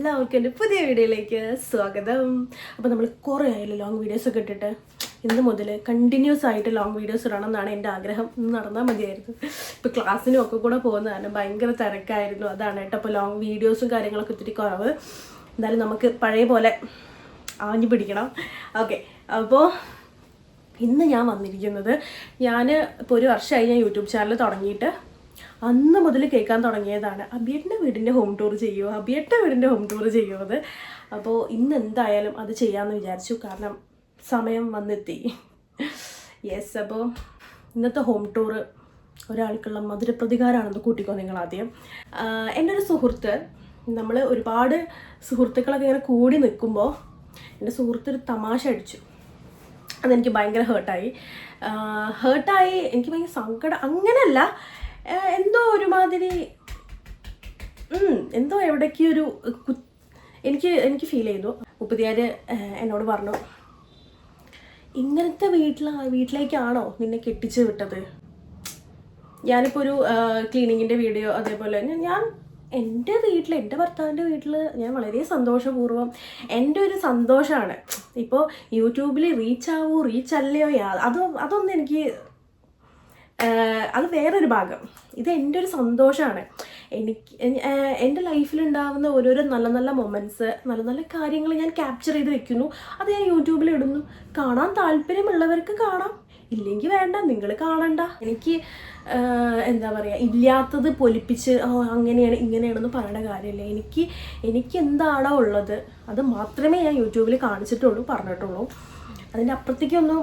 എല്ലാവർക്കും എന്റെ പുതിയ വീഡിയോയിലേക്ക് സ്വാഗതം. അപ്പോൾ നമ്മൾ കുറേ ആയില്ല ലോങ് വീഡിയോസ് ഒക്കെ ഇട്ടിട്ട്. ഇന്ന് മുതൽ കണ്ടിന്യൂസ് ആയിട്ട് ലോങ് വീഡിയോസ് ഇടണം എന്നാണ് എന്റെ ആഗ്രഹം. നടന്നാൽ മതിയായിരുന്നു. ഇപ്പോൾ ക്ലാസ്സിനും ഒക്കെ കൂടെ പോകുന്ന കാരണം ഭയങ്കര തിരക്കായിരുന്നു. അതാണ് കേട്ടോ അപ്പോൾ ലോങ് വീഡിയോസും കാര്യങ്ങളൊക്കെ ഒത്തിരി കുറവ്. എന്തായാലും നമുക്ക് പഴയ പോലെ ആഞ്ഞു പിടിക്കണം. ഓക്കെ അപ്പോൾ ഇന്ന് ഞാൻ വന്നിരിക്കുന്നത് ഞാൻ ഇപ്പോൾ ഒരു വർഷമായി ഞാൻ യൂട്യൂബ് ചാനൽ തുടങ്ങിയിട്ട് അന്ന് മുതൽ കേൾക്കാൻ തുടങ്ങിയതാണ്. അബിയന്റെ വീടിന്റെ ഹോം ടൂർ ചെയ്യുമോ അബിയട്ട വീടിന്റെ ഹോം ടൂർ ചെയ്യുമോ അത് അപ്പോൾ ഇന്ന് എന്തായാലും അത് ചെയ്യാമെന്ന് വിചാരിച്ചു. കാരണം സമയം വന്നെത്തി. യെസ് അപ്പോൾ ഇന്നത്തെ ഹോം ടൂർ ഒരാൾക്കുള്ള മധുരപ്രതികാരമാണെന്ന് കൂട്ടിക്കോ നിങ്ങൾ ആദ്യം. എന്റെ ഒരു സുഹൃത്ത് നമ്മൾ ഒരുപാട് സുഹൃത്തുക്കളൊക്കെ ഇങ്ങനെ കൂടി നിൽക്കുമ്പോൾ എന്റെ സുഹൃത്ത് ഒരു തമാശ അടിച്ചു. അതെനിക്ക് ഭയങ്കര ഹേർട്ടായി ഹേർട്ടായി എനിക്ക് ഭയങ്കര സങ്കടം അങ്ങനെയല്ല. എന്തോ ഒരുമാതിരി എന്തോ എവിടേക്കൊരു എനിക്ക് എനിക്ക് ഫീൽ ചെയ്തു. മുപ്പത്തിയാര് എന്നോട് പറഞ്ഞു ഇങ്ങനത്തെ വീട്ടിലാ വീട്ടിലേക്കാണോ നിന്നെ കെട്ടിച്ച് വിട്ടത്? ഞാനിപ്പോൾ ഒരു ക്ലീനിങ്ങിന്റെ വീഡിയോ അതേപോലെ ഞാൻ- എന്റെ വീട്ടിൽ എന്റെ ഭർത്താവിന്റെ വീട്ടിൽ ഞാൻ വളരെ സന്തോഷപൂർവം എന്റെ ഒരു സന്തോഷമാണ് ഇപ്പോൾ യൂട്യൂബിൽ റീച്ച് ആവൂ റീച്ച് അല്ലയോ അതൊന്നും എനിക്ക് അത് വേറൊരു ഭാഗം. ഇത് എന്റെ ഒരു സന്തോഷമാണ് എനിക്ക് എന്റെ ലൈഫിലുണ്ടാകുന്ന ഓരോരോ നല്ല നല്ല മൊമെന്റ്സ് നല്ല നല്ല കാര്യങ്ങൾ ഞാൻ ക്യാപ്ചർ ചെയ്ത് വെക്കുന്നു. അത് ഞാൻ യൂട്യൂബിൽ ഇടുന്നു. കാണാൻ താല്പര്യമുള്ളവർക്ക് കാണാം. ഇല്ലെങ്കിൽ വേണ്ട നിങ്ങൾ കാണണ്ട. എനിക്ക് എന്താ പറയുക ഇല്ലാത്തത് പൊലിപ്പിച്ച് അങ്ങനെയാണ് ഇങ്ങനെയാണെന്ന് പറയേണ്ട കാര്യമില്ല. എനിക്ക് എനിക്ക് എന്താണോ ഉള്ളത് അത് മാത്രമേ ഞാൻ യൂട്യൂബിൽ കാണിച്ചിട്ടുള്ളൂ പറഞ്ഞിട്ടുള്ളൂ. അതിന്റെ അപ്പുറത്തേക്കൊന്നും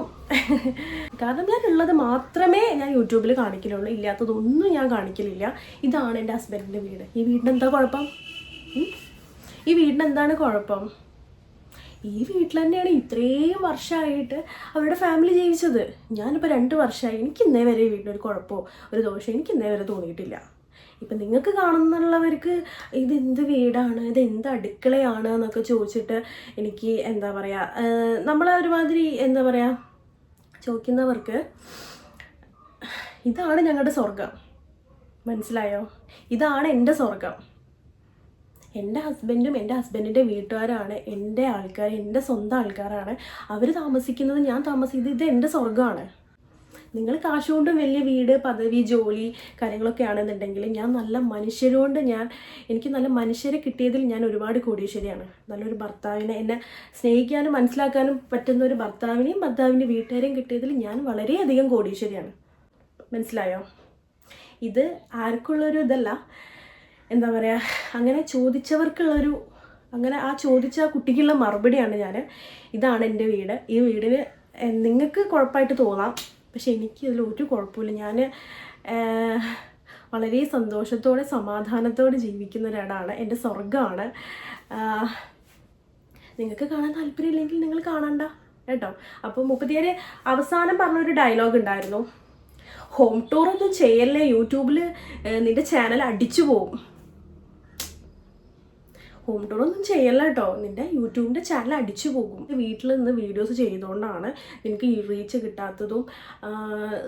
കാരണം ഞാൻ ഉള്ളത് മാത്രമേ ഞാൻ യൂട്യൂബിൽ കാണിക്കലുള്ളൂ. ഇല്ലാത്തതൊന്നും ഞാൻ കാണിക്കലില്ല. ഇതാണ് എന്റെ ഹസ്ബൻഡിന്റെ വീട്. ഈ വീടിന് എന്താ കുഴപ്പം ഈ വീടിന് എന്താണ് കുഴപ്പം? ഈ വീട്ടിൽ തന്നെയാണ് ഇത്രയും വർഷമായിട്ട് അവരുടെ ഫാമിലി ജീവിച്ചത്. ഞാനിപ്പോൾ രണ്ട് വർഷമായി എനിക്ക് ഇന്നേ വരെ ഈ വീട്ടിലൊരു കുഴപ്പമോ ഒരു ദോഷം എനിക്ക് ഇന്നേ വരെ തോന്നിയിട്ടില്ല. ഇപ്പം നിങ്ങൾക്ക് കാണുന്നുള്ളവർക്ക് ഇത് എന്ത് വീടാണ്? ഇത് എന്ത് അടുക്കളയാണ് എന്നൊക്കെ ചോദിച്ചിട്ട് എനിക്ക് എന്താ പറയുക നമ്മളെ ഒരുമാതിരി എന്താ പറയുക ചോദിക്കുന്നവർക്ക് ഇതാണ് ഞങ്ങളുടെ സ്വർഗം മനസ്സിലായോ? ഇതാണ് എന്റെ സ്വർഗം എന്റെ ഹസ്ബൻഡും എന്റെ ഹസ്ബൻഡിന്റെ വീട്ടുകാരാണ് എന്റെ ആൾക്കാർ എന്റെ സ്വന്തം ആൾക്കാരാണ്. അവർ താമസിക്കുന്നത് ഞാൻ താമസിക്കുന്നത് ഇത് എന്റെ സ്വർഗമാണ് നിങ്ങൾ കാശുകൊണ്ട് കൊണ്ടും വലിയ വീട് പദവി ജോലി കാര്യങ്ങളൊക്കെ ആണെന്നുണ്ടെങ്കിൽ ഞാൻ നല്ല മനുഷ്യരോണ്ട് ഞാൻ എനിക്ക് നല്ല മനുഷ്യരെ കിട്ടിയതിൽ ഞാൻ ഒരുപാട് കോടീശ്വരിയാണ്. നല്ലൊരു ഭർത്താവിനെ എന്നെ സ്നേഹിക്കാനും മനസ്സിലാക്കാനും പറ്റുന്ന ഒരു ഭർത്താവിനെയും ഭർത്താവിന്റെ വീട്ടുകാരെയും കിട്ടിയതിൽ ഞാൻ വളരെയധികം കോടീശ്വരിയാണ്. മനസ്സിലായോ? ഇത് ആർക്കുള്ളൊരു ഇതല്ല. എന്താ പറയുക അങ്ങനെ ചോദിച്ചവർക്കുള്ളൊരു അങ്ങനെ ആ ചോദിച്ച ആ കുട്ടിക്കുള്ള മറുപടിയാണ് ഞാൻ ഇതാണ് എന്റെ വീട്. ഈ വീടിന് നിങ്ങൾക്ക് കുഴപ്പമായിട്ട് തോന്നാം. പക്ഷെ എനിക്ക് ഇതിൽ ഒരു കുഴപ്പമില്ല. ഞാൻ വളരെ സന്തോഷത്തോടെ സമാധാനത്തോടെ ജീവിക്കുന്ന ഒരാളാണ്. എന്റെ സ്വർഗമാണ് ആഹ് നിങ്ങൾക്ക് കാണാൻ താല്പര്യമില്ലെങ്കിൽ നിങ്ങൾ കാണണ്ട കേട്ടോ? അപ്പോൾ മുപ്പത്തിയേര് അവസാനം പറഞ്ഞൊരു ഡയലോഗ് ഉണ്ടായിരുന്നു. ഹോം ടൂർ ഒന്നും ചെയ്യല്ലേ? യൂട്യൂബിൽ നിന്റെ ചാനൽ അടിച്ചു പോവും. ഹോം ടൂർ ഒന്നും ചെയ്യല്ല കേട്ടോ നിന്റെ യൂട്യൂബിന്റെ ചാനൽ അടിച്ചു പോകും. വീട്ടിൽ നിന്ന് വീഡിയോസ് ചെയ്തുകൊണ്ടാണ് എനിക്ക് റീച്ച് കിട്ടാത്തതും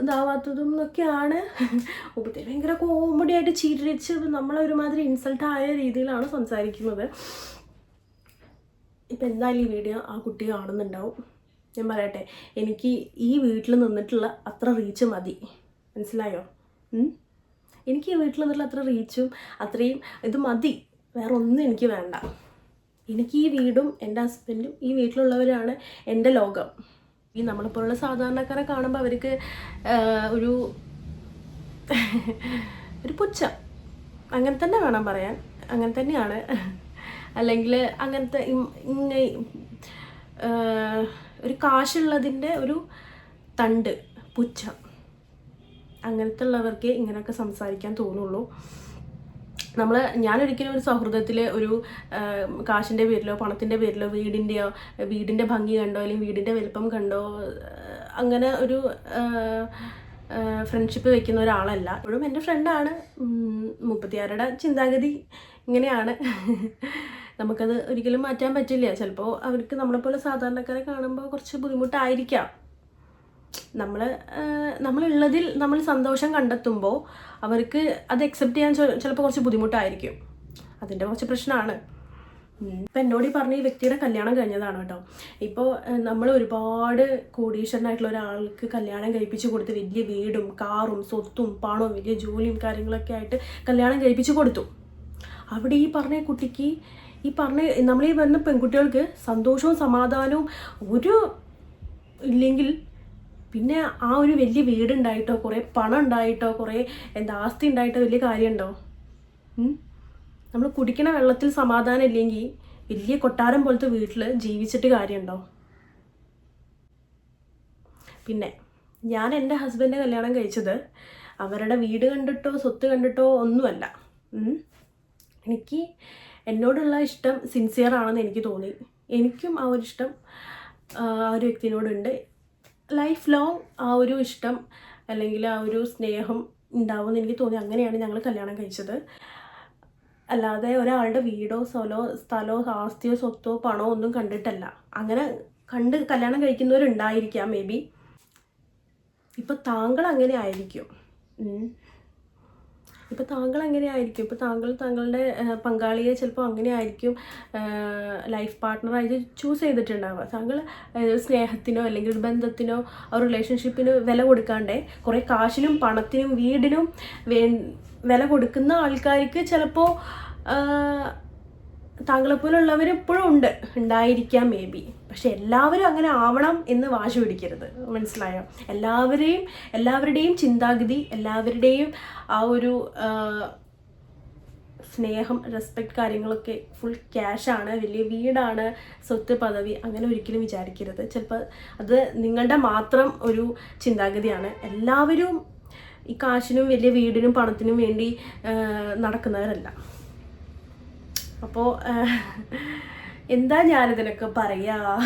ഇതാവാത്തതും എന്നൊക്കെയാണ് മുപ്പത്തി ഭയങ്കര കോമഡി ആയിട്ട് ചിരിച്ച് നമ്മളൊരുമാതിരി ഇൻസൾട്ട് ആയ രീതിയിലാണ് സംസാരിക്കുന്നത്. ഇപ്പം എന്തായാലും ഈ വീഡിയോ ആ കുട്ടി കാണുന്നുണ്ടാവും. ഞാൻ പറയട്ടെ എനിക്ക് ഈ വീട്ടിൽ നിന്നിട്ടുള്ള അത്ര റീച്ച് മതി. മനസ്സിലായോ? എനിക്ക് ഈ വീട്ടിൽ നിന്നിട്ടുള്ള അത്ര റീച്ചും അത്രയും ഇത് മതി. വേറെ ഒന്നും എനിക്ക് വേണ്ട. എനിക്ക് ഈ വീടും എന്റെ ഹസ്ബൻഡും ഈ വീട്ടിലുള്ളവരാണ് എന്റെ ലോകം. ഈ നമ്മളെപ്പോലുള്ള സാധാരണക്കാരെ കാണുമ്പോൾ അവർക്ക് ഒരു ഒരു പുച്ഛം. അങ്ങനെ തന്നെ വേണം പറയാൻ. അങ്ങനെ തന്നെയാണ്. അല്ലെങ്കിൽ അങ്ങനത്തെ ഒരു കാശുള്ളതിന്റെ ഒരു തണ്ട് പുച്ഛം. അങ്ങനത്തെ ഉള്ളവർക്ക് ഇങ്ങനെയൊക്കെ സംസാരിക്കാൻ തോന്നുള്ളൂ. നമ്മൾ ഞാനൊരിക്കലും ഒരു സൗഹൃദത്തിൽ ഒരു കാശിന്റെ പേരിലോ പണത്തിന്റെ പേരിലോ വീടിന്റെയോ വീടിന്റെ ഭംഗി കണ്ടോ അല്ലെങ്കിൽ വീടിന്റെ വലുപ്പം കണ്ടോ അങ്ങനെ ഒരു ഫ്രണ്ട്ഷിപ്പ് വെക്കുന്ന ഒരാളല്ല. ഇപ്പോഴും എന്റെ ഫ്രണ്ടാണ് മുപ്പത്തിയാറുടെ ചിന്താഗതി ഇങ്ങനെയാണ്. നമുക്കത് ഒരിക്കലും മാറ്റാൻ പറ്റില്ല. ചിലപ്പോൾ അവർക്ക് നമ്മളെപ്പോലെ സാധാരണക്കാരെ കാണുമ്പോൾ കുറച്ച് ബുദ്ധിമുട്ടായിരിക്കാം. നമ്മൾ നമ്മളുള്ളതിൽ നമ്മൾ സന്തോഷം കണ്ടെത്തുമ്പോൾ അവർക്ക് അത് അക്സെപ്റ്റ് ചെയ്യാൻ ചിലപ്പോൾ കുറച്ച് ബുദ്ധിമുട്ടായിരിക്കും. അതിന്റെ കുറച്ച് പ്രശ്നമാണ് ഇപ്പം എന്നോട് ഈ പറഞ്ഞ ഈ വ്യക്തിയുടെ കല്യാണം കഴിഞ്ഞതാണ് കേട്ടോ. ഇപ്പോൾ നമ്മൾ ഒരുപാട് കോടീശ്വരനായിട്ടുള്ള ഒരാൾക്ക് കല്യാണം കഴിപ്പിച്ച് കൊടുത്ത് വലിയ വീടും കാറും സ്വത്തും പണവും വലിയ ജോലിയും കാര്യങ്ങളൊക്കെ ആയിട്ട് കല്യാണം കഴിപ്പിച്ച് കൊടുത്തു. അവിടെ ഈ പറഞ്ഞ കുട്ടിക്ക് ഈ പറഞ്ഞ നമ്മൾ ഈ വരുന്ന പെൺകുട്ടികൾക്ക് സന്തോഷവും സമാധാനവും ഒരു ഇല്ലെങ്കിൽ പിന്നെ ആ ഒരു വലിയ വീടുണ്ടായിട്ടോ കുറേ പണം ഉണ്ടായിട്ടോ കുറേ എന്താ ആസ്തി ഉണ്ടായിട്ടോ വലിയ കാര്യമുണ്ടോ? നമ്മൾ കുടിക്കണ വെള്ളത്തിൽ സമാധാനം ഇല്ലെങ്കിൽ വലിയ കൊട്ടാരം പോലത്തെ വീട്ടിൽ ജീവിച്ചിട്ട് കാര്യമുണ്ടോ? പിന്നെ ഞാൻ എന്റെ ഹസ്ബൻഡ് കല്യാണം കഴിച്ചത് അവരുടെ വീട് കണ്ടിട്ടോ സ്വത്ത് കണ്ടിട്ടോ ഒന്നുമല്ല. എനിക്ക് എന്നോടുള്ള ഇഷ്ടം സിൻസിയർ ആണെന്ന് എനിക്ക് തോന്നി. എനിക്കും ആ ഒരു ഇഷ്ടം ആ ഒരു വ്യക്തിനോടുണ്ട്. ലൈഫ് ലോങ് ആ ഒരു ഇഷ്ടം അല്ലെങ്കിൽ ആ ഒരു സ്നേഹം ഉണ്ടാവുമെന്ന് എനിക്ക് തോന്നി. അങ്ങനെയാണ് ഞങ്ങൾ കല്യാണം കഴിച്ചത്. അല്ലാതെ ഒരാളുടെ വീടോ സ്ഥലോ സ്ഥലോ ആസ്തിയോ സ്വത്തോ പണമോ ഒന്നും കണ്ടിട്ടല്ല. അങ്ങനെ കണ്ട് കല്യാണം കഴിക്കുന്നവരുണ്ടായിരിക്കാം മേ ബി ഇപ്പം താങ്കൾ അങ്ങനെ ആയിരിക്കും. ഉം. ഇപ്പം താങ്കൾ എങ്ങനെയായിരിക്കും ആയിരിക്കും ഇപ്പം താങ്കൾ താങ്കളുടെ പങ്കാളിയെ ചിലപ്പോൾ അങ്ങനെ ആയിരിക്കും ലൈഫ് പാർട്ട്ണറായിട്ട് ചൂസ് ചെയ്തിട്ടുണ്ടാവുക താങ്കൾ സ്നേഹത്തിനോ അല്ലെങ്കിൽ ഒരു ബന്ധത്തിനോ ആ റിലേഷൻഷിപ്പിനോ വില കൊടുക്കാണ്ട് കുറേ കാശിനും പണത്തിനും വീടിനും വേ വില കൊടുക്കുന്ന ആൾക്കാർക്ക് ചിലപ്പോൾ താങ്കളെപ്പോലുള്ളവർ ഇപ്പോഴും ഉണ്ട് ഉണ്ടായിരിക്കാം മേ ബി പക്ഷെ എല്ലാവരും അങ്ങനെ ആവണം എന്ന് വാശി പിടിക്കരുത്. മനസ്സിലായോ? എല്ലാവരെയും എല്ലാവരുടെയും ചിന്താഗതി എല്ലാവരുടെയും ആ ഒരു സ്നേഹം റെസ്പെക്റ്റ് കാര്യങ്ങളൊക്കെ ഫുൾ ക്യാഷാണ് വലിയ വീടാണ് സ്വത്ത് പദവി അങ്ങനെ ഒരിക്കലും വിചാരിക്കരുത്. ചിലപ്പോൾ അത് നിങ്ങളുടെ മാത്രം ഒരു ചിന്താഗതിയാണ്. എല്ലാവരും ഈ കാശിനും വലിയ വീടിനും പണത്തിനും വേണ്ടി നടക്കുന്നവരല്ല. അപ്പോൾ എന്താ ഞാനിതിനൊക്കെ പറയുക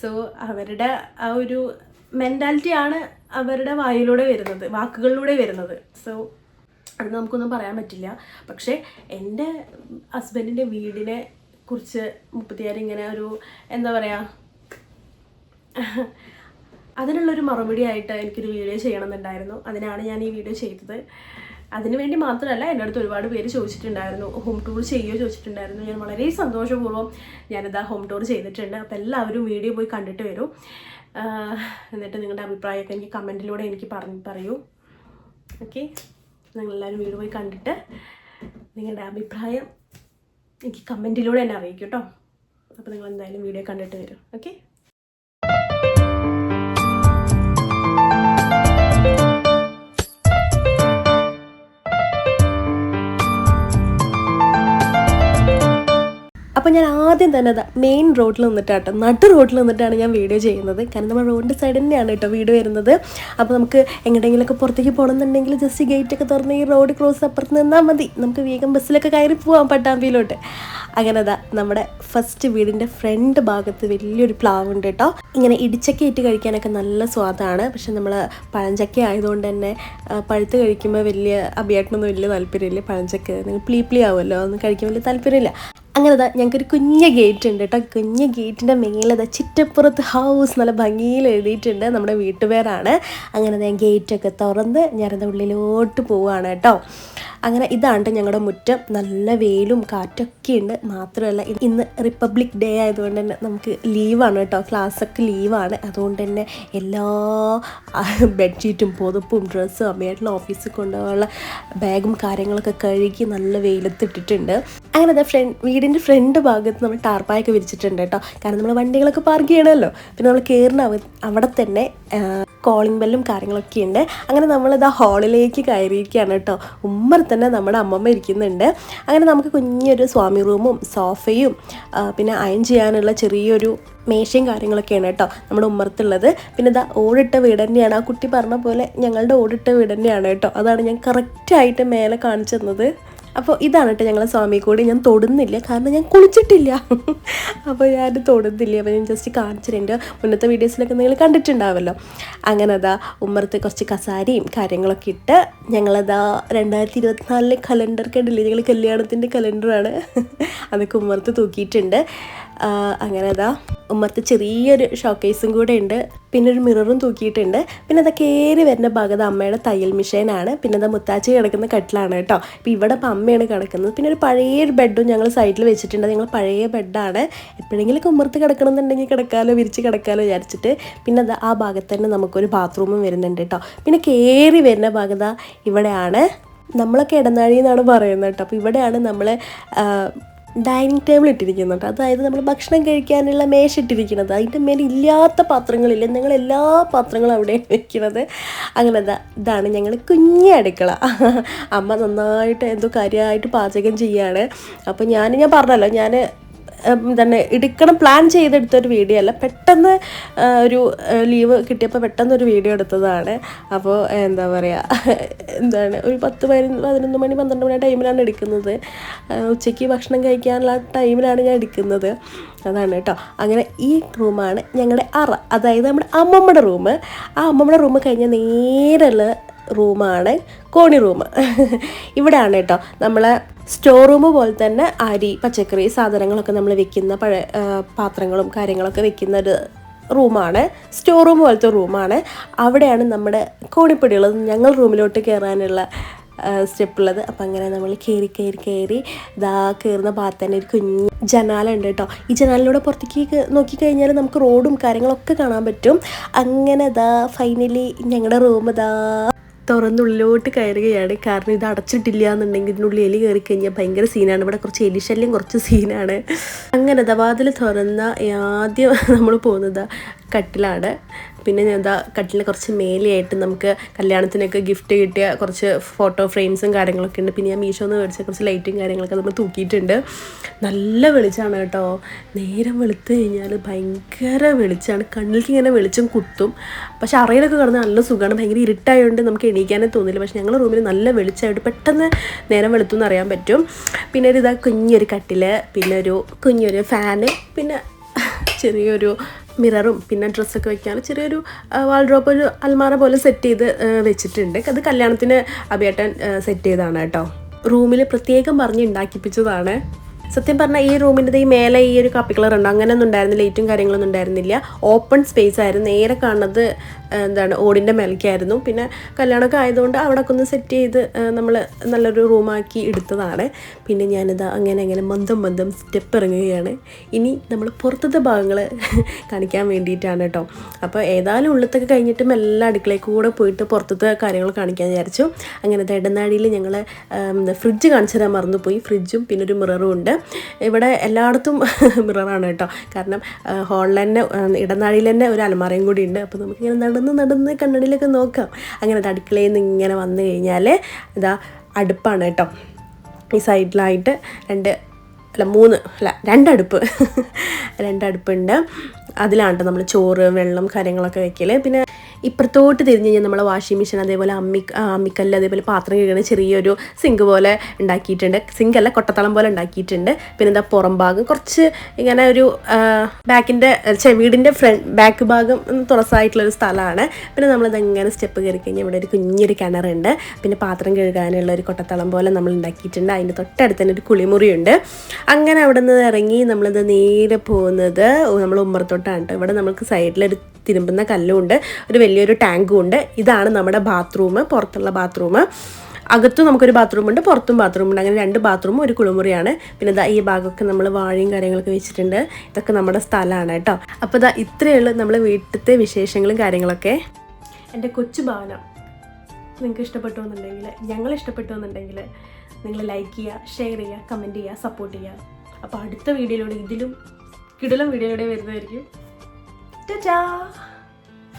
സോ അവരുടെ ആ ഒരു മെന്റാലിറ്റിയാണ് അവരുടെ വായിലൂടെ വരുന്നത് വാക്കുകളിലൂടെ വരുന്നത്. സോ അത് നമുക്കൊന്നും പറയാൻ പറ്റില്ല. പക്ഷേ എന്റെ ഹസ്ബൻഡിന്റെ വീടിനെ കുറിച്ച് മുപ്പത്തിയാറ് ഇങ്ങനെ ഒരു എന്താ പറയുക അതിനുള്ളൊരു മറുപടി ആയിട്ട് എനിക്കൊരു വീഡിയോ ചെയ്യണമെന്നുണ്ടായിരുന്നു. അതിനാണ് ഞാൻ ഈ വീഡിയോ ചെയ്തത്. അതിനു വേണ്ടി മാത്രമല്ല എന്റെ അടുത്ത് ഒരുപാട് പേര് ചോദിച്ചിട്ടുണ്ടായിരുന്നു ഹോം ടൂർ ചെയ്യുമോ ചോദിച്ചിട്ടുണ്ടായിരുന്നു. ഞാൻ വളരെ സന്തോഷപൂർവം ഞാനിതാ ഹോം ടൂർ ചെയ്തിട്ടുണ്ട്. അപ്പോൾ എല്ലാവരും വീഡിയോ പോയി കണ്ടിട്ട് വരൂ. എന്നിട്ട് നിങ്ങളുടെ അഭിപ്രായമൊക്കെ എനിക്ക് കമന്റിലൂടെ എനിക്ക് പറഞ്ഞ് പറയൂ. ഓക്കെ? നിങ്ങളെല്ലാവരും വീഡിയോ പോയി കണ്ടിട്ട് നിങ്ങളുടെ അഭിപ്രായം എനിക്ക് കമന്റിലൂടെ എന്നെ അറിയിക്കും കേട്ടോ. അപ്പോൾ നിങ്ങൾ എന്തായാലും വീഡിയോ കണ്ടിട്ട് വരും. ഓക്കെ? അപ്പോൾ ഞാൻ ആദ്യം തന്നെ മെയിൻ റോഡിൽ നിന്നിട്ടാട്ടോ നടു റോഡിൽ നിന്നിട്ടാണ് ഞാൻ വീഡിയോ ചെയ്യുന്നത്. കാരണം നമ്മൾ റോഡിന്റെ സൈഡ് തന്നെയാണ് കേട്ടോ വീട് വരുന്നത്. അപ്പോൾ നമുക്ക് എങ്ങോട്ടെങ്കിലുമൊക്കെ പുറത്തേക്ക് പോകണമെന്നുണ്ടെങ്കിൽ ജസ്റ്റ് ഗേറ്റൊക്കെ തുറന്ന് ഈ റോഡ് ക്രോസ് അപ്പുറത്ത് നിന്നാൽ മതി. നമുക്ക് വേഗം ബസ്സിലൊക്കെ കയറി പോവാം പട്ടാമ്പിയിലോട്ട്. അങ്ങനെ അതാ നമ്മുടെ ഫസ്റ്റ് വീടിന്റെ ഫ്രണ്ട് ഭാഗത്ത് വലിയൊരു പ്ലാവുണ്ട് കേട്ടോ. ഇങ്ങനെ ഇടിച്ചക്ക ഇട്ട് കഴിക്കാനൊക്കെ നല്ല സ്വാദാണ്. പക്ഷെ നമ്മൾ പഴഞ്ചക്ക ആയതുകൊണ്ട് തന്നെ പഴുത്ത് കഴിക്കുമ്പോൾ വലിയ അഭിയാട്ടനൊന്നും വലിയ താല്പര്യമില്ല. പഴഞ്ചക്ക നിങ്ങൾ പ്ലീ പ്ലീ ആവുമല്ലോ അതൊന്നും കഴിക്കാൻ വലിയ താല്പര്യമില്ല. അങ്ങനെ ദാ ഞങ്ങൾക്കൊരു കുഞ്ഞ ഗേറ്റ് ഉണ്ട് കേട്ടോ. കുഞ്ഞ ഗേറ്റിന്റെ മേലത് ചിറ്റപ്പുറത്ത് ഹൗസ് നല്ല ഭംഗിയിൽ എഴുതിയിട്ടുണ്ട് നമ്മുടെ വീട്ടുപേരാണ്. അങ്ങനെ ഞാൻ ഗേറ്റൊക്കെ തുറന്ന് ഞാനത് ഉള്ളിലോട്ട് പോവുകയാണ് കേട്ടോ. അങ്ങനെ ഇതാണ് ഞങ്ങളുടെ മുറ്റം നല്ല വെയിലും കാറ്റൊക്കെ ഉണ്ട് മാത്രമല്ല ഇന്ന് റിപ്പബ്ലിക് ഡേ ആയതുകൊണ്ട് തന്നെ നമുക്ക് ലീവാണ് കേട്ടോ ക്ലാസ്സൊക്കെ ലീവാണ്. അതുകൊണ്ട് തന്നെ എല്ലാ ബെഡ്ഷീറ്റും പുതപ്പും ഡ്രസ്സും അമ്മയായിട്ടുള്ള ഓഫീസിൽ കൊണ്ടുപോകാനുള്ള ബാഗും കാര്യങ്ങളൊക്കെ കഴുകി നല്ല വെയിലത്തിട്ടിട്ടുണ്ട് അങ്ങനെ അതെ ഫ്രണ്ട് വീടിന്റെ ഫ്രണ്ട് ഭാഗത്ത് നമ്മൾ ടാർപ്പായൊക്കെ വിരിച്ചിട്ടുണ്ട് കേട്ടോ കാരണം നമ്മൾ വണ്ടികളൊക്കെ പാർക്ക് ചെയ്യണമല്ലോ പിന്നെ നമ്മൾ കയറുന്ന അവിടെ തന്നെ കോളിംഗ് ബെല്ലും കാര്യങ്ങളൊക്കെ ഉണ്ട്. അങ്ങനെ നമ്മളിതാ ഹാളിലേക്ക് കയറിയിരിക്കുകയാണ് കേട്ടോ. ഉമ്മർ തന്നെ നമ്മുടെ അമ്മമ്മ ഇരിക്കുന്നുണ്ട്. അങ്ങനെ നമുക്ക് കുഞ്ഞൊരു സ്വാമി റൂമും സോഫയും പിന്നെ അയൺ ചെയ്യാനുള്ള ചെറിയൊരു മേശയും കാര്യങ്ങളൊക്കെയാണ് കേട്ടോ നമ്മുടെ ഉമ്മർത്തുള്ളത്. പിന്നെ ഇതാ ഓടിട്ട വീട് തന്നെയാണ്. ആ കുട്ടി പറഞ്ഞ പോലെ ഞങ്ങളുടെ ഓടിട്ട വീട് തന്നെയാണ് കേട്ടോ. അതാണ് ഞാൻ കറക്റ്റായിട്ട് മേലെ കാണിച്ചു തന്നത്. അപ്പോൾ ഇതാണ് കേട്ടോ ഞങ്ങളെ സ്വാമി കൂടി. ഞാൻ തൊടുന്നില്ല. കാരണം ഞാൻ കുളിച്ചിട്ടില്ല. അപ്പോൾ ഞാൻ തൊടുന്നില്ല. അപ്പോൾ ഞാൻ ജസ്റ്റ് കാണിച്ചിട്ടുണ്ട് മുന്നത്തെ വീഡിയോസിലൊക്കെ നിങ്ങൾ കണ്ടിട്ടുണ്ടാവല്ലോ. അങ്ങനെ അതാ ഉമ്മറത്ത് കുറച്ച് കസാരയും കാര്യങ്ങളൊക്കെ ഇട്ട് ഞങ്ങളതാ രണ്ടായിരത്തി ഇരുപത്തിനാലിലെ കലണ്ടർ കണ്ടില്ലേ ഞങ്ങൾ കല്യാണത്തിന്റെ കലണ്ടറാണ് അതൊക്കെ ഉമ്മറത്ത് തൂക്കിയിട്ടുണ്ട്. അങ്ങനെ അതാ ഉമ്മർത്ത് ചെറിയൊരു ഷോക്കേസും കൂടെ ഉണ്ട്. പിന്നെ ഒരു മിററും തൂക്കിയിട്ടുണ്ട്. പിന്നെ അതൊക്കെ ഏറി വരുന്ന ഭാഗത്ത് അമ്മയുടെ തയ്യൽ മിഷീനാണ് പിന്നെ അത് മുത്താച്ചി കിടക്കുന്ന കട്ടിലാണ് കേട്ടോ. ഇപ്പം ഇവിടെ ഇപ്പം അമ്മയാണ് കിടക്കുന്നത്. പിന്നെ ഒരു പഴയ ഒരു ബെഡും ഞങ്ങൾ സൈഡിൽ വെച്ചിട്ടുണ്ട്. ഞങ്ങൾ പഴയ ബെഡാണ് എപ്പോഴെങ്കിലും ഉമ്മർത്ത് കിടക്കണമെന്നുണ്ടെങ്കിൽ കിടക്കാലോ വിരിച്ച് കിടക്കാലോ വിചാരിച്ചിട്ട് പിന്നെ അത് ആ ഭാഗത്ത് തന്നെ നമുക്കൊരു ബാത്റൂമും വരുന്നുണ്ട് കേട്ടോ. പിന്നെ കയറി വരുന്ന ഭാഗത ഇവിടെയാണ്. നമ്മളൊക്കെ ഇടനാഴി എന്നാണ് പറയുന്നത് കേട്ടോ. അപ്പോൾ ഇവിടെയാണ് നമ്മൾ ഡൈനിങ് ടേബിൾ ഇട്ടിരിക്കുന്നത് കേട്ടോ അതായത് നമ്മൾ ഭക്ഷണം കഴിക്കാനുള്ള മേശ ഇട്ടിരിക്കുന്നത്. അതിന്റെ മേലെ ഇല്ലാത്ത പാത്രങ്ങളില്ല. ഞങ്ങൾ എല്ലാ പാത്രങ്ങളും അവിടെ വെക്കുന്നത്. അങ്ങനെ ഇതാ ഇതാണ് ഞങ്ങൾ കുഞ്ഞി അടുക്കള. അമ്മ നന്നായിട്ട് എന്തോ കാര്യമായിട്ട് പാചകം ചെയ്യാണ്. അപ്പോൾ ഞാൻ ഞാൻ പറഞ്ഞല്ലോ ഞാൻ തന്നെ എടുക്കണം പ്ലാൻ ചെയ്തെടുത്ത ഒരു വീഡിയോ അല്ല. പെട്ടെന്ന് ഒരു ലീവ് കിട്ടിയപ്പോൾ പെട്ടെന്ന് ഒരു വീഡിയോ എടുത്തതാണ്. അപ്പോൾ എന്താ പറയുക എന്താണ് ഒരു പത്ത് പതിനൊന്ന് പതിനൊന്ന് മണി പന്ത്രണ്ട് മണി ടൈമിലാണ് എടുക്കുന്നത്. ഉച്ചയ്ക്ക് ഭക്ഷണം കഴിക്കാനുള്ള ടൈമിലാണ് ഞാൻ എടുക്കുന്നത്. അതാണ് കേട്ടോ. അങ്ങനെ ഈ റൂമാണ് ഞങ്ങളുടെ അറ. അതായത് നമ്മുടെ അമ്മമ്മയുടെ റൂം ആ അമ്മമ്മയുടെ റൂം കഴിഞ്ഞാൽ നേരെയുള്ള റൂമാണ് കോണി റൂം. ഇവിടെ ആണ് കേട്ടോ നമ്മൾ സ്റ്റോർ റൂം പോലെ തന്നെ അരി പച്ചക്കറി സാധനങ്ങളൊക്കെ നമ്മൾ വെക്കുന്ന പഴയ പാത്രങ്ങളും കാര്യങ്ങളൊക്കെ വെക്കുന്ന ഒരു റൂമാണ്. സ്റ്റോർ റൂം പോലത്തെ റൂമാണ്. അവിടെയാണ് നമ്മുടെ കോണിപ്പടികൾ ഞങ്ങൾ റൂമിലോട്ട് കയറാനുള്ള സ്റ്റെപ്പ് ഉള്ളത്. അപ്പം അങ്ങനെ നമ്മൾ കയറി കയറി കയറി ഇതാ കയറുന്ന ഭാഗത്ത് തന്നെ ഒരു കുഞ്ഞ് ജനാല ഉണ്ട് കേട്ടോ. ഈ ജനാലിലൂടെ പുറത്തേക്ക് നോക്കിക്കഴിഞ്ഞാൽ നമുക്ക് റോഡും കാര്യങ്ങളൊക്കെ കാണാൻ പറ്റും. അങ്ങനെ ഇതാ ഫൈനലി ഞങ്ങളുടെ റൂം ഇതാ തുറന്നുള്ളിലോട്ട് കയറുകയാണ്. കാരണം ഇത് അടച്ചിട്ടില്ല എന്നുണ്ടെങ്കിൽ ഇതിനുള്ളിൽ എലി കയറി കഴിഞ്ഞാൽ ഭയങ്കര സീനാണ് ഇവിടെ കുറച്ച് എലിശല്യം കുറച്ച് സീനാണ് അങ്ങനെ ദവാതിൽ തുറന്ന ആദ്യം നമ്മൾ പോകുന്നത്. കട്ടിലാണ്. പിന്നെ എന്താ കട്ടിലിന് കുറച്ച് മേലെയായിട്ട് നമുക്ക് കല്യാണത്തിനൊക്കെ ഗിഫ്റ്റ് കിട്ടിയ കുറച്ച് ഫോട്ടോ ഫ്രെയിംസും കാര്യങ്ങളൊക്കെ ഉണ്ട്. പിന്നെ ഞാൻ മീഷോന്ന് മേടിച്ച കുറച്ച് ലൈറ്റും കാര്യങ്ങളൊക്കെ നമ്മൾ തൂക്കിയിട്ടുണ്ട്. നല്ല വെളിച്ചമാണ് കേട്ടോ. നേരം വെളുത്ത് കഴിഞ്ഞാൽ ഭയങ്കര വെളിച്ചമാണ്. കണ്ണിലേക്ക് ഇങ്ങനെ വെളിച്ചം കുത്തും. പക്ഷെ അറയിലൊക്കെ കിടന്ന് നല്ല സുഖമാണ്. ഭയങ്കര ഇരുട്ടായതുകൊണ്ട് നമുക്ക് എണീക്കാനേ തോന്നില്ല. പക്ഷെ ഞങ്ങളുടെ റൂമിൽ നല്ല വെളിച്ചമായിട്ട് പെട്ടെന്ന് നേരം വെളുത്തു എന്ന് അറിയാൻ പറ്റും. പിന്നെ ഒരു ഇതാ കുഞ്ഞൊരു കട്ടിൽ പിന്നെ ഒരു കുഞ്ഞൊരു ഫാന് പിന്നെ ചെറിയൊരു മിററും പിന്നെ ഡ്രസ്സൊക്കെ വെക്കാൻ ചെറിയൊരു വാൾഡ്രോപ്പ് ഒരു അൽമാറ പോലെ സെറ്റ് ചെയ്ത് വെച്ചിട്ടുണ്ട്. അത് കല്യാണത്തിന് അഭിയേട്ടൻ സെറ്റ് ചെയ്തതാണ് കേട്ടോ. റൂമിൽ പ്രത്യേകം പറഞ്ഞ് ഉണ്ടാക്കിപ്പിച്ചതാണ്. സത്യം പറഞ്ഞാൽ ഈ റൂമിന്റെ ഈ മേലെ ഈ ഒരു കാപ്പി കളർ ഉണ്ട്? അങ്ങനെയൊന്നും ഉണ്ടായിരുന്നില്ല. ലൈറ്റും കാര്യങ്ങളൊന്നും ഉണ്ടായിരുന്നില്ല. ഓപ്പൺ സ്പേസ് ആയിരുന്നു. നേരെ കാണുന്നത് എന്താണ് ഓടിന്റെ മേലേക്കായിരുന്നു പിന്നെ കല്യാണമൊക്കെ ആയതുകൊണ്ട് അവിടെ ഒക്കെ ഒന്ന് സെറ്റ് ചെയ്ത് നമ്മൾ നല്ലൊരു റൂമാക്കി എടുത്തതാണ്. പിന്നെ ഞാനിത് അങ്ങനെ അങ്ങനെ മന്ദം മന്ദം സ്റ്റെപ്പ് ഇറങ്ങുകയാണ്. ഇനി നമ്മൾ പുറത്തത്തെ ഭാഗങ്ങൾ കാണിക്കാൻ വേണ്ടിയിട്ടാണ് കേട്ടോ. അപ്പോൾ ഏതായാലും ഉള്ളത്തൊക്കെ കഴിഞ്ഞിട്ടും എല്ലാ അടുക്കളയിൽ കൂടെ പോയിട്ട് പുറത്തത്തെ കാര്യങ്ങൾ കാണിക്കാൻ വിചാരിച്ചു. അങ്ങനെ ഇടനാഴിയിൽ ഞങ്ങൾ ഫ്രിഡ്ജ് കാണിച്ചു തരാൻ മറന്നുപോയി. ഫ്രിഡ്ജും പിന്നെ ഒരു മിററും ഉണ്ട്. ഇവിടെ എല്ലായിടത്തും മിററാണ് കേട്ടോ. കാരണം ഹോളിൽ തന്നെ ഇടനാഴിയിൽ തന്നെ ഒരു അലമാറയും കൂടി ഉണ്ട്. അപ്പോൾ നമുക്കിങ്ങനെ നടന്ന് നടന്ന് കണ്ണടിയിലൊക്കെ നോക്കാം. അങ്ങനെ തടുക്കളയിൽ നിന്ന് ഇങ്ങനെ വന്നു കഴിഞ്ഞാൽ ഇതാ അടുപ്പാണ് കേട്ടോ. ഈ സൈഡിലായിട്ട് രണ്ട് അല്ല മൂന്ന് അല്ല രണ്ടടുപ്പ്. രണ്ടടുപ്പുണ്ട്. അതിലാണ് നമ്മൾ ചോറ് വെള്ളം കാര്യങ്ങളൊക്കെ വെക്കൽ പിന്നെ ഇപ്പുറത്തോട്ട് തിരിഞ്ഞ് കഴിഞ്ഞാൽ നമ്മളെ വാഷിംഗ് മെഷീൻ അതേപോലെ അമ്മി അമ്മിക്കല്ല് അതേപോലെ പാത്രം കഴുകുന്ന ചെറിയൊരു സിങ്ക് പോലെ ഉണ്ടാക്കിയിട്ടുണ്ട്. സിങ്ക് അല്ല കൊട്ടത്തളം പോലെ ഉണ്ടാക്കിയിട്ടുണ്ട്. പിന്നെ എന്താ പുറം ഭാഗം. കുറച്ച് ഇങ്ങനെ ഒരു ബാക്കിന്റെ വീടിന്റെ ഫ്രണ്ട് ബാക്ക് ഭാഗം തുറസായിട്ടുള്ളൊരു സ്ഥലമാണ്. പിന്നെ നമ്മളിത് എങ്ങനെ സ്റ്റെപ്പ് കയറി കഴിഞ്ഞാൽ ഇവിടെ ഒരു കുഞ്ഞൊരു കിണറുണ്ട്. പിന്നെ പാത്രം കഴുകാനുള്ള ഒരു കൊട്ടത്തളം പോലെ നമ്മൾ ഉണ്ടാക്കിയിട്ടുണ്ട്. അതിന്റെ തൊട്ടടുത്ത് തന്നെ ഒരു കുളിമുറിയുണ്ട്. അങ്ങനെ അവിടെ നിന്ന് ഇറങ്ങി നമ്മളിത് നേരെ പോകുന്നത് നമ്മൾ ഉമ്മറത്തോട്ടാണ് ഇവിടെ നമുക്ക് സൈഡിലൊരു തിരുമ്പുന്ന കല്ലുമുണ്ട് ഒരു വലിയൊരു ടാങ്കും ഉണ്ട്. ഇതാണ് നമ്മുടെ ബാത്റൂം പുറത്തുള്ള ബാത്റൂം. അകത്തും നമുക്കൊരു ബാത്റൂം ഉണ്ട് പുറത്തും ബാത്റൂം ഉണ്ട്. അങ്ങനെ രണ്ട് ബാത്റൂമും ഒരു കുളിമുറിയാണ്. പിന്നെ ഇതാ ഈ ഭാഗമൊക്കെ നമ്മൾ വാഴയും കാര്യങ്ങളൊക്കെ വെച്ചിട്ടുണ്ട്. ഇതൊക്കെ നമ്മുടെ സ്ഥലമാണ് കേട്ടോ. അപ്പോൾ ഇതാ ഇത്രയേ ഉള്ളൂ നമ്മളെ വീട്ടിലത്തെ വിശേഷങ്ങളും കാര്യങ്ങളൊക്കെ. എന്റെ കൊച്ചു ഭവനം നിങ്ങൾക്ക് ഇഷ്ടപ്പെട്ടു എന്നുണ്ടെങ്കിൽ ഞങ്ങൾ ഇഷ്ടപ്പെട്ടു എന്നുണ്ടെങ്കിൽ നിങ്ങൾ ലൈക്ക് ചെയ്യുക ഷെയർ ചെയ്യുക കമന്റ് ചെയ്യുക സപ്പോർട്ട് ചെയ്യുക. അപ്പോൾ അടുത്ത വീഡിയോയിലൂടെ ഇതിലും കിടിലം വീഡിയോയിലൂടെ വരുന്നതായിരിക്കും. ടാ